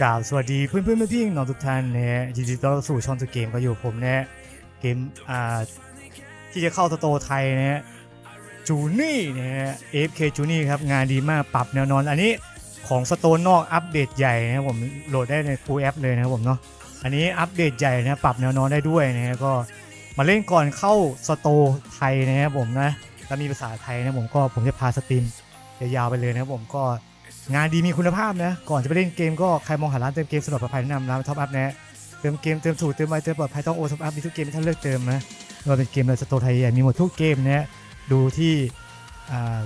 กล่าวสวัสดีเพื่อนเพื่อนพี่น้องทุกท่านนะฮะยินดีต้อนรับสู่ช่องตัวเกมก็อยู่ผมนะฮะเกมอ่าที่จะเข้าสโตไทยนะฮะจูนี่นะฮะ AFK จูนี่ครับงานดีมากปรับแนวนอน อันนี้ของสโตร์นอกอัปเดตใหญ่นะครับผมโหลดได้ในฟูแอปเลยนะครับผมเนาะอันนี้อัปเดตใหญ่นะปรับแนวนอนได้ด้วยนะฮะก็มาเล่นก่อนเข้าสโตไทยนะครับผมนะแล้วมีภาษาไทยนะผมก็ผมจะพาสตรีมยาวๆไปเลยนะครับผมก็ งานดีมีคุณภาพนะ ก่อนจะไปเล่นเกมก็ใครมองหาร้านเติมเกมสะดวกปลอดภัยแนะนำร้านท็อปอัพนะเติมเกมเติมถูกเติมไวเติมปลอดภัยต้องโอท็อปอัพมีทุกเกมที่ท่านเลือกเติมนะไม่ว่าเป็นเกมในสโตร์ไทยใหญ่มีหมดทุกเกมนะดูที่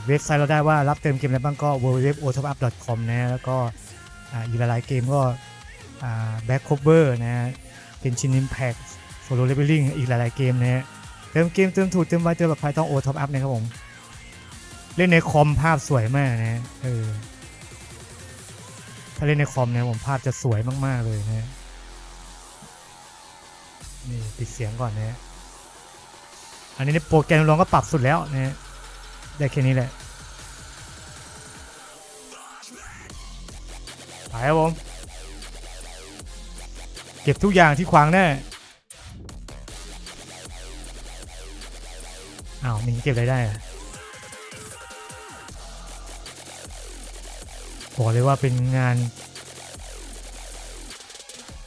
เว็บไซต์เราได้ว่ารับเติมเกมอะไรบ้างก็ www.otopup.com นะแล้วก็อีกหลายๆเกมก็ back cover นะเป็นชิน impact solo leveling อีกหลายๆเกมนะเติมเกมเติมถูกเติมไวเติมปลอดภัยต้องโอท็อปอัพนะครับผมเล่นในคอมภาพสวยมากนะเออ ถ้าเล่นในคอมเนี่ยผมภาพจะสวยมาก ๆ เลยนะนี่ปิดเสียงก่อนนะอันนี้ในโปรแกรมลองก็ปรับสุดแล้วนะฮะได้แค่นี้แหละไปครับผมเก็บทุกอย่างที่ขวางแน่อ้าวมิงเก็บอะไรได้อะ บอกเลยว่าเป็นงาน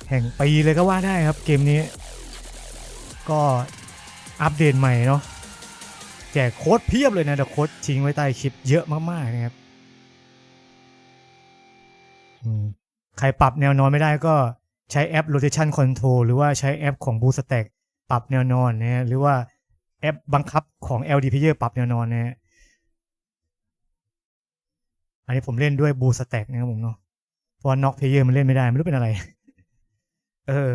แห่งปีเลยก็ว่าได้ครับเกมนี้ ก็อัปเดตใหม่เนาะแจกโค้ดเพียบเลยนะแต่โค้ดทิ้งไว้ใต้คลิปเยอะมากๆนะครับใครปรับแนวนอนไม่ได้ก็ใช้แอป rotation control หรือว่าใช้แอปของ BooStack ปรับแนวนอนนะฮะหรือว่าแอปบังคับของ LD Player ปรับแนวนอนนะฮะ อันนี้ผมเล่นด้วยบูสแต็กนะครับผมเนาะเพราะน็อกเพเยอร์มันเล่นไม่ได้ไม่รู้เป็นอะไร เออ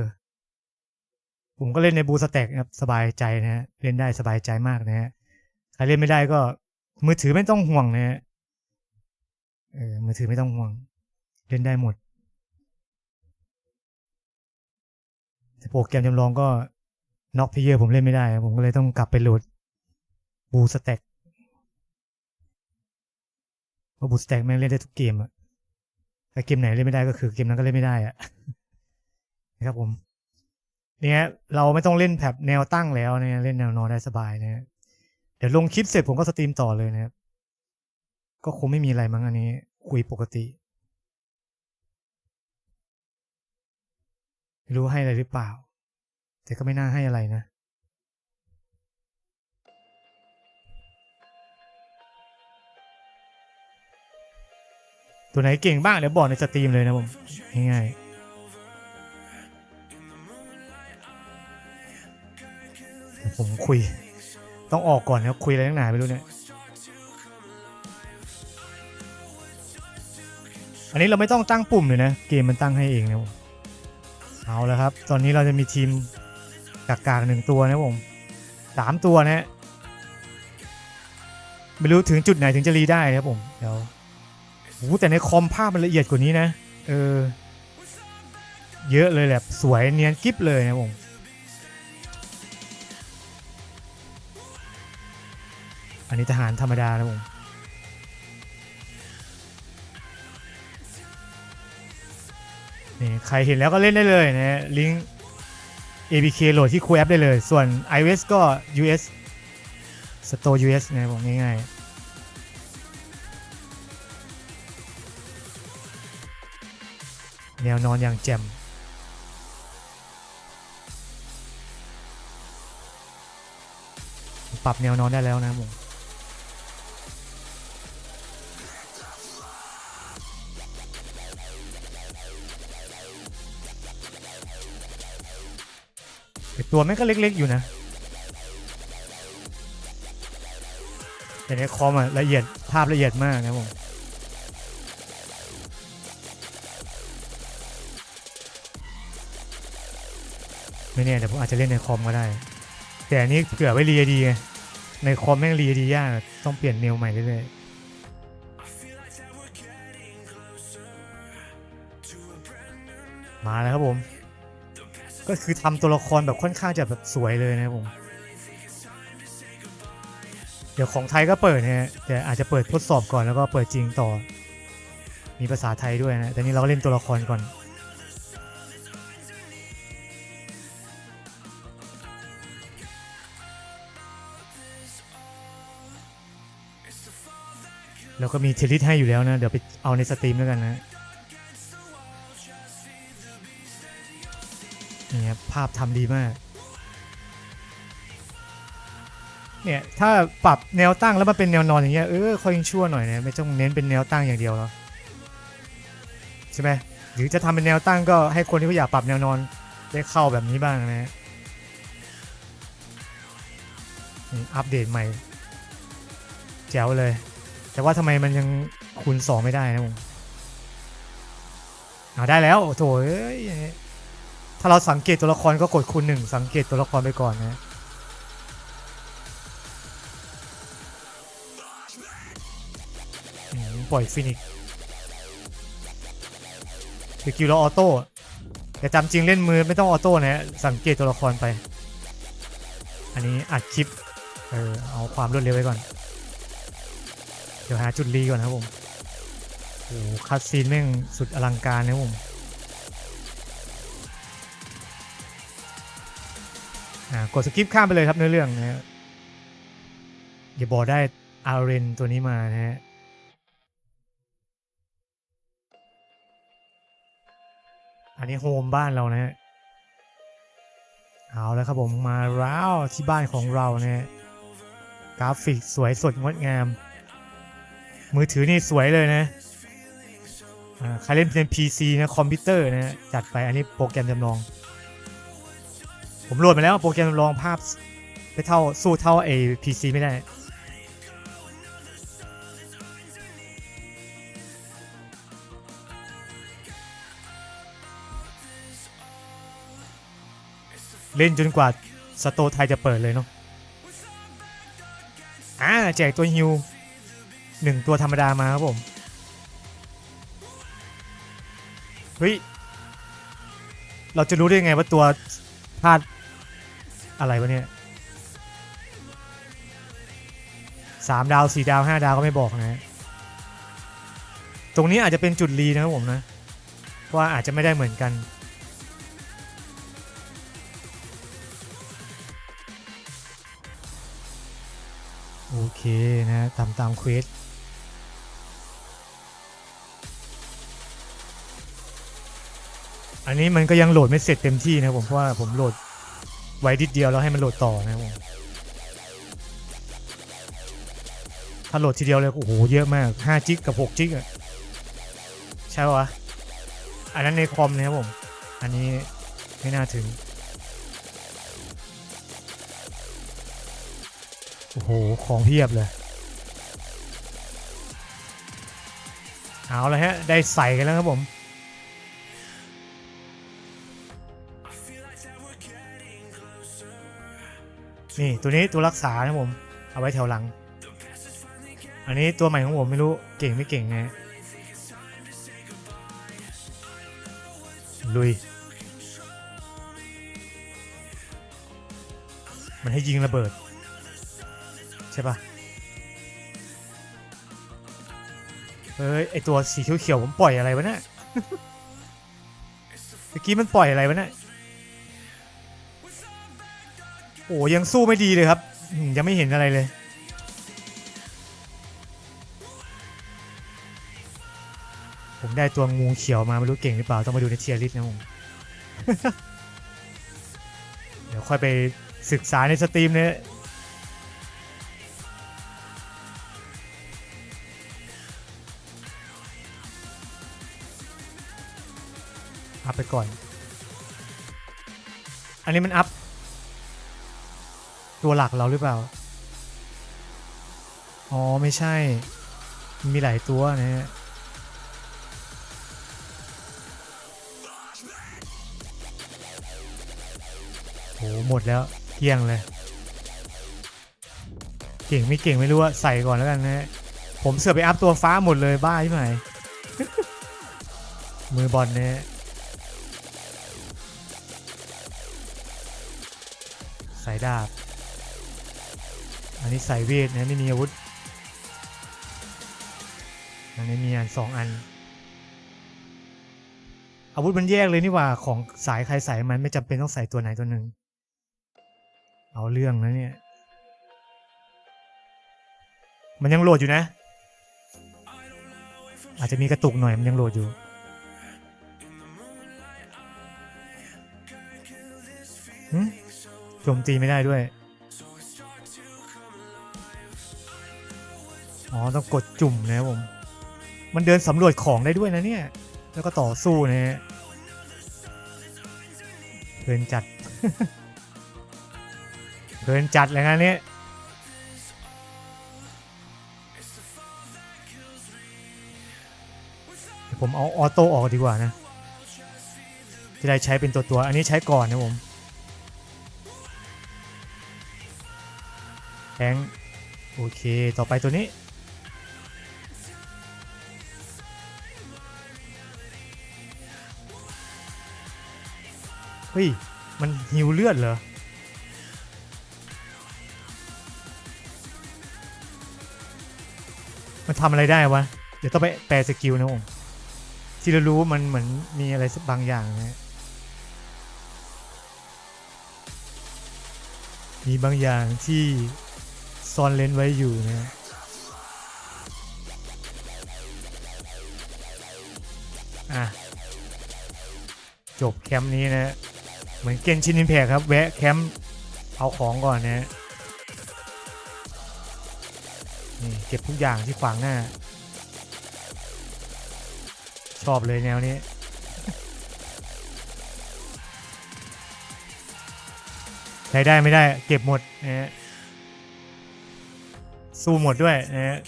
ผมก็เล่นในบูสแต็กนะครับสบายใจนะฮะเล่นได้สบายใจมากนะฮะใครเล่นไม่ได้ก็ มือถือไม่ต้องห่วงนะฮะเออมือถือไม่ต้องห่วง เล่นได้หมดแต่โปรแกรมจำลองก็น็อกเพเยอร์ผมเล่นไม่ได้ ผมก็เลยต้องกลับไปโหลดบูสแต็ก เพราะบูสแต็กแม่งเล่นได้ทุกเกมอะถ้าเกมไหนเล่นไม่ได้ก็คือเกมนั้นก็เล่นไม่ได้อะนะครับผม เนี่ยเราไม่ต้องเล่นแบบแนวตั้งแล้วเนี่ยเล่นแนวนอนได้สบายนะเดี๋ยวลงคลิปเสร็จผมก็สตรีมต่อเลยนะครับ ก็คงไม่มีอะไรมั้งอันนี้ คุยปกติรู้ให้อะไรหรือเปล่า แต่ก็ไม่น่าให้อะไรนะ ตัวไหนเก่งบ้างเดี๋ยวบอกในสตรีมเลยนะผมง่ายๆผมคุย ต้องออกก่อนนะคุยอะไรตั้งนานไม่รู้เนี่ยอันนี้เราไม่ต้องตั้งปุ่มเลยนะ เกมมันตั้งให้เองนะผมเอาแล้วครับ ตอนนี้เราจะมีทีมกากๆหนึ่งตัวนะผมสามตัวนะฮะไม่รู้ถึงจุดไหนถึงจะรีได้นะครับผม เดี๋ยว โอ้โหแต่ในคอมภาพมันละเอียดกว่านี้นะ เออ เยอะเลยแหละ สวยเนียนกิ๊บเลยนะผมอันนี้ทหารธรรมดานะผมนี่ใครเห็นแล้วก็เล่นได้เลยนะลิงก์ APK โหลดที่คูแอปได้เลย ส่วน iOS ก็ US Store US นะผมง่ายๆ แนวนอนอย่างแจ่มปรับแนวนอนได้แล้วนะผมแต่ตัวแม่งก็เล็กๆอยู่นะแต่ในคอมอะละเอียดภาพละเอียดมากนะผม ไม่แน่แต่ผมอาจจะเล่นในคอมก็ได้ แต่อันนี้เผื่อไว้รีดีไงในคอมแม่งรีดียากต้องเปลี่ยนเมลใหม่เรื่อยๆมาแล้วครับผม ก็คือทำตัวละครแบบค่อนข้างจะแบบสวยเลยนะครับผม เดี๋ยวของไทยก็เปิดนะฮะแต่อาจจะเปิดทดสอบก่อนแล้วก็เปิดจริงต่อ มีภาษาไทยด้วยนะ แต่นี่เราก็เล่นตัวละครก่อน แล้วก็มีเทลิสให้อยู่แล้วนะ เดี๋ยวไปเอาในสตรีมแล้วกันนะนี่ครับภาพทำดีมาก เนี่ย ถ้าปรับแนวตั้งแล้วมันเป็นแนวนอนอย่างเงี้ยเออค่อยยังชั่วหน่อยนะไม่ต้องเน้นเป็นแนวตั้งอย่างเดียวหรอใช่ไหมหรือจะทำเป็นแนวตั้งก็ให้คนที่เขาอยากปรับแนวนอนได้เข้าแบบนี้บ้างนะอัปเดตใหม่ แจ๋วเลย แต่ว่าทำไมมันยังคูณ2ไม่ได้นะผมเอาได้แล้วโอ้โถเอ้ยถ้าเราสังเกตตัวละครก็กดคูณหนึ่งสังเกตตัวละครไปก่อนนะปล่อยฟินิกซ์สกิลเราออโต้แต่จำจริงเล่นมือไม่ต้องออโต้นะฮะสังเกตตัวละครไป อันนี้อัดคลิป เออเอาความรวดเร็วไว้ก่อน ดี๋ยวหาจุดรีก่อนนะครับผมโอ้โหคัดซีนแม่งสุดอลังการนะครับผมอ่ากดสกิปข้ามไปเลยครับเนื้อเรื่องนะฮะอย่าบอกได้อาเรนตัวนี้มานะฮะอันนี้โฮมบ้านเรานะฮะเอาแล้วครับผมมาแล้วที่บ้านของเรานะฮะกราฟิกสวยสดงดงาม มือถือนี่สวยเลยนะใครเล่นเป็น PC นะคอมพิวเตอร์นะจัดไปอันนี้โปรแกรมจำลอง ผมโหลดมาแล้วโปรแกรมจำลองภาพไปเท่าสู้เท่าไอ้ PC ไม่ได้เล่นจนกว่าสโตไทยจะเปิดเลยเนาะอ่าแจกตัวฮิว หนึ่งตัวธรรมดามาครับผม เฮ้ย เราจะรู้ได้ไงว่าตัวพลาดอะไรวะเนี่ยสามดาวสี่ดาวห้าดาวก็ไม่บอกนะ ตรงนี้อาจจะเป็นจุดรีนะครับผมนะ ว่าอาจจะไม่ได้เหมือนกันโอเคนะตามตามเควส อันนี้มันก็ยังโหลดไม่เสร็จเต็มที่นะผมเพราะว่าผมโหลดไว้ดิดเดียวแล้วให้มันโหลดต่อนะครับผมถ้าโหลดทีเดียวเลยโอ้โหเยอะมาก5จิกกับ6จิกอะใช่ปะวะอันนั้นในคอมนะครับผม อันนี้ไม่น่าถึงโอ้โห ของเพียบเลย เอาละฮะ ได้ใส่กันแล้วครับผม นี่ตัวนี้ตัวรักษานะผม เอาไว้แถวหลัง อันนี้ตัวใหม่ของผมไม่รู้เก่งไม่เก่งไงลุย มันให้ยิงระเบิด ใช่ปะเฮ้ย ไอตัวสีเขียวๆผมปล่อยอะไรวะเนี่ยเมื่อกี้มันปล่อยอะไรวะเนี่ย อ้ยังสู้ไม่ดีเลยครับ ยังไม่เห็นอะไรเลย ผมได้ตัวงูเขียวมาไม่รู้เก่งหรือเปล่า ต้องมาดูในเทียริสนะผมเดี๋ยวค่อยไปศึกษาในสตรีมเนี่ยอัพไปก่อน อันนี้มันอัพ ตัวหลักเราหรือเปล่า อ๋อ ไม่ใช่ มีหลายตัวนะฮะโหหมดแล้วเกลี้ยงเลย เก่งไม่เก่งไม่รู้ว่าใส่ก่อนแล้วกันนะฮะ ผมเสือไปอัพตัวฟ้าหมดเลยบ้าใช่ไหม มือบอลเนี่ยสายดาบ นนี้สายเวทนะไม่มีอาวุธอันนี้มีอันสองอัน อาวุธมันแยกเลยนี่ว่าของสายใครสายมันไม่จำเป็นต้องใส่ตัวไหนตัวหนึ่งเอาเรื่องนะเนี่ย มันยังโหลดอยู่นะ อาจจะมีกระตุกหน่อยมันยังโหลดอยู่หึโจมตีไม่ได้ด้วย อ๋อ ต้องกดจุ่มนะครับผม มันเดินสำรวจของได้ด้วยนะเนี่ย แล้วก็ต่อสู้นะฮะเพลินจัด เพลินจัดเลยนนี้เดี๋ยผมเอาออโต้ออกดีกว่านะ จะได้ใช้เป็นตัวตัว อันนี้ใช้ก่อนนะผมแทงโอเค ต่อไปตัวนี้ เฮ้ย มันหิวเลือดเหรอ มันทำอะไรได้วะ เดี๋ยวต้องไปแปลสกิลนะผมที่เรารู้มันเหมือนมีอะไรสักบางอย่างนะฮะมีบางอย่างที่ซ่อนเลนไว้อยู่นะอะ จบแคมป์นี้นะ เหมือนเกนชินอินแพกครับ แวะแคมป์เอาของก่อนนะนี่เก็บทุกอย่างที่ขวางหน้า ชอบเลยแนวนี้ใช้ได้ไม่ได้เก็บหมดนะฮะสู้หมดด้วยนะฮะ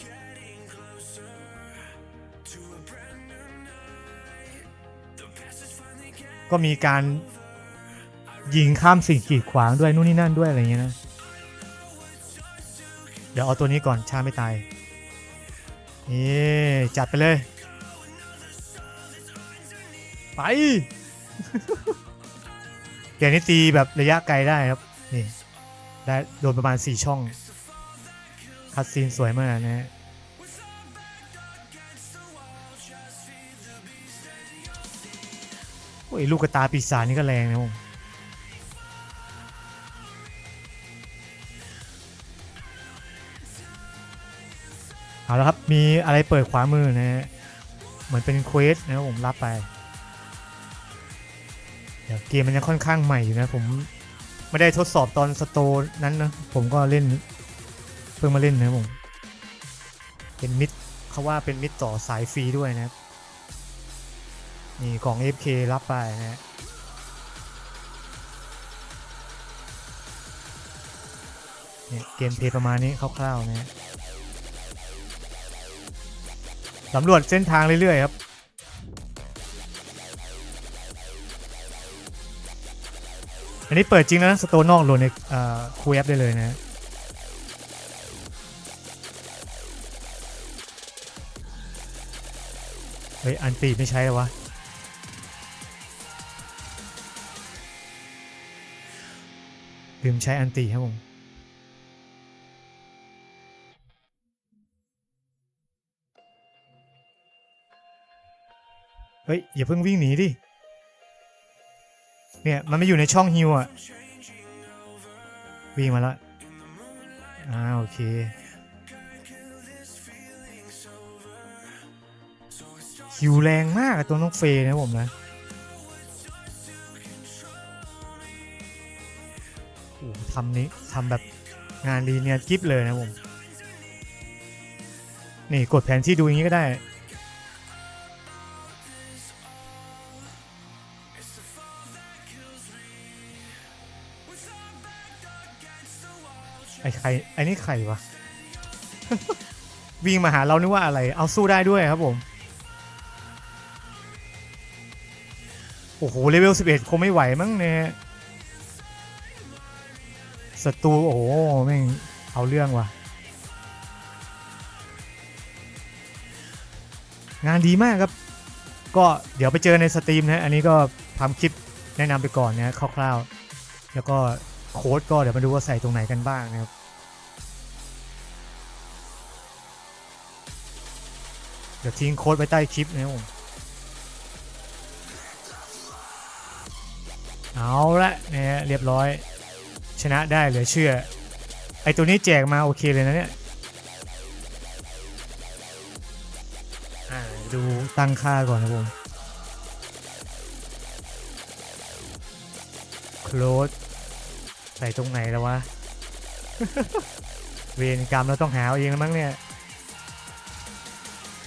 ก็มีการ ยิงข้ามสิ่งกีดขวางด้วยนู่นนี่นั่นด้วยอะไรอย่างเงี้ยนะ เดี๋ยวเอาตัวนี้ก่อนชาไม่ตาย นี่จัดไปเลย ไป เกมนี้ตีแบบระยะไกลได้ครับ นี่ ได้โดนประมาณ 4 ช่อง คัดซีนสวยมากนะฮะโอ้ยลูกกระตาปีศาจนี่ก็แรงนะผม เอาละครับ มีอะไรเปิดขวามือนะฮะเหมือนเป็นเควสนะผมรับไปเดี๋ยวเกมมันยังค่อนข้างใหม่อยู่นะ ผมไม่ได้ทดสอบตอนสโตนั้นนะ ผมก็เล่น เพิ่งมาเล่นนะผมเป็นมิดเขาว่าเป็นมิดต่อสายฟรีด้วยนะนี่กล่อง FK รับไปนะฮะเนี่ยเกมเพย์ประมาณนี้คร่าวๆนะ สำรวจเส้นทางเรื่อยๆครับ อันนี้เปิดจริงแล้วนะสโตนนอกโหลดในคูแอปได้เลยนะเฮ้ยอันตีไม่ใช้เหรอวะลืมใช้อันตีครับผม เฮ้ย อย่าเพิ่งวิ่งหนีดิ เนี่ย มันไม่อยู่ในช่องฮิวอะวิ่งมาแล้วอ่าโอเค ฮิวแรงมากตัวน้องเฟยนะผมนะ โอ้ทำนี้ทำแบบงานดีเนี่ยกิฟเลยนะผม นี่กดแผนที่ดูอย่างนี้ก็ได้ รไอ้นี่ใครวะ วิ่งมาหาเรานึกว่าอะไร เอาสู้ได้ด้วยครับผม โอ้โหเลเวล11 คงไม่ไหวมั้งเนี่ยศัตรูโอ้โหแม่งเอาเรื่องว่ะ งานดีมากครับ ก็เดี๋ยวไปเจอในสตรีมนะอันนี้ก็ทำคลิปแนะนำไปก่อนนะคร่าวๆ แล้วก็โค้ดก็เดี๋ยวมาดูว่าใส่ตรงไหนกันบ้างนะครับ ดี๋ยวทิ้งโค้ดไว้ใต้คลิปนะผมเอาละนะฮะเรียบร้อย ชนะได้เหลือเชื่อ ไอตัวนี้แจกมาโอเคเลยนะเนี่ยดูตั้งค่าก่อนนะผมโคลดใส่ตรงไหนแล้ววะ เวรกรรมเราต้องหาเอาเองแล้วมั้งเนี่ย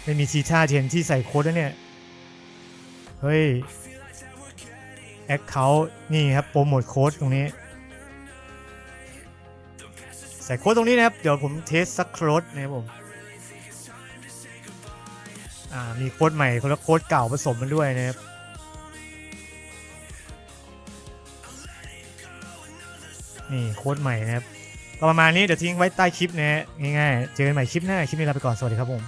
ไม่มีทีท่าเทียนที่ใส่โค้ดแล้วเนี่ย เฮ้ยแอคเคาท์นี่ครับโปรโมทโค้ดตรงนี้ ใส่โค้ดตรงนี้นะครับ เดี๋ยวผมเทสสักโค้ดนะครับผมอ่ามีโค้ดใหม่คนละโค้ดเก่าผสมมันด้วยนะครับ นี่โค้ดใหม่นะครับ ก็ประมาณนี้เดี๋ยวทิ้งไว้ใต้คลิปนะฮะง่ายๆ เจอกันใหม่คลิปหน้า คลิปนี้ลาไปก่อน สวัสดีครับผม